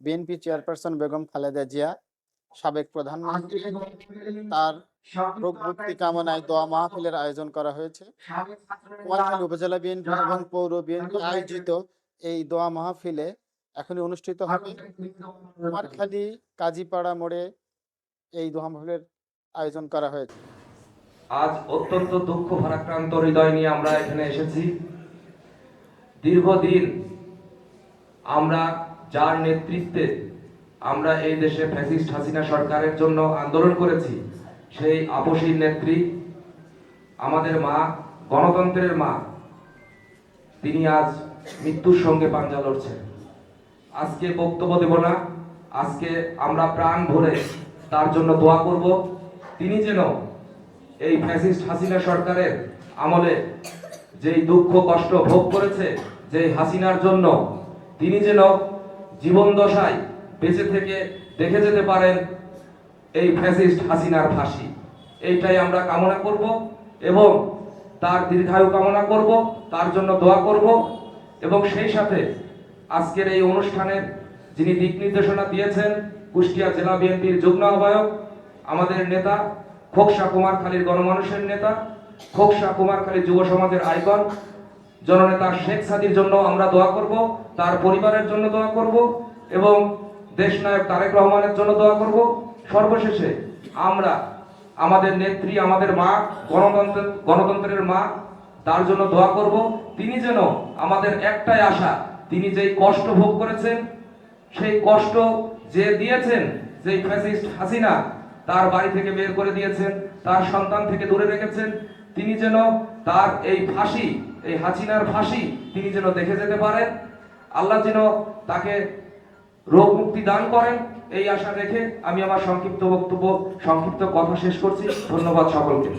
BNP chairperson Begum Khaleda Zia, সাবেক প্রধানমন্ত্রী, তার রোগ মুক্তি কামনায় দোয়া মাহফিলের আয়োজন করা হয়েছে। কুমারখালী উপজেলা বিএনপি এবং পৌর বিএনপি আয়োজিত এই দোয়া মাহফিলে এখনই অনুষ্ঠিত হবে। কুমারখালী কাজীপাড়া মোড়ে এই দোয়া মাহফিলের আয়োজন করা হয়েছে। আজ অত্যন্ত দুঃখ ভারাক্রান্ত হৃদয় নিয়ে আমরা এখানে এসেছি। দীর্ঘদিন আমরা যার নেতৃত্বে আমরা এই দেশে ফ্যাসিস্ট হাসিনা সরকারের জন্য আন্দোলন করেছি, সেই আপসীর নেত্রী, আমাদের মা, গণতন্ত্রের মা, তিনি আজ মৃত্যুর সঙ্গে পাঞ্জা লড়ছেন। আজকে বক্তব্য দেব না, আজকে আমরা প্রাণ ভরে তার জন্য দোয়া করব। তিনি যেন এই ফ্যাসিস্ট হাসিনা সরকারের আমলে যেই দুঃখ কষ্ট ভোগ করেছে যে হাসিনার জন্য, তিনি যেন জীবন দশায় বেঁচে থেকে দেখে যেতে পারেন এই ফ্যাসিস্ট হাসিনার ফাঁসি। এইটাই আমরা কামনা করব এবং তার দীর্ঘায়ু কামনা করব, তার জন্য দোয়া করব এবং সেই সাথে আজকের এই অনুষ্ঠানের যিনি দিক নির্দেশনা দিয়েছেন কুষ্টিয়া জেলা বিএনপির যুগ্ম আহ্বায়ক, আমাদের নেতা খোকসা কুমারখালীর গণমানুষের নেতা, খোকসা কুমারখালী যুব সমাজের আইকন জননেতা শেখ সাদির জন্য আমরা দোয়া করব, তার পরিবারের জন্য দোয়া করব এবং দেশনায়ক তারেক রহমানের জন্য দোয়া করব। সর্বশেষে আমরা আমাদের নেত্রী, আমাদের মা, গণতন্ত্র, গণতন্ত্রের মা, তার জন্য দোয়া করব। তিনি যেন আমাদের একটাই আশা, তিনি যেই কষ্ট ভোগ করেছেন, সেই কষ্ট যে দিয়েছেন যে ফ্যাসিস্ট হাসিনা তার বাড়ি থেকে বের করে দিয়েছেন, তার সন্তান থেকে দূরে রেখেছেন, তিনি যেন তার এই ফাঁসি এই হাসিনার ফাঁসি তিনি যেন দেখে যেতে পারেন। আল্লাহ যেন তাকে রোগ মুক্তি দান করেন। এই আশা রেখে আমি আমার সংক্ষিপ্ত বক্তব্য, সংক্ষিপ্ত কথা শেষ করছি। ধন্যবাদ সকলকে।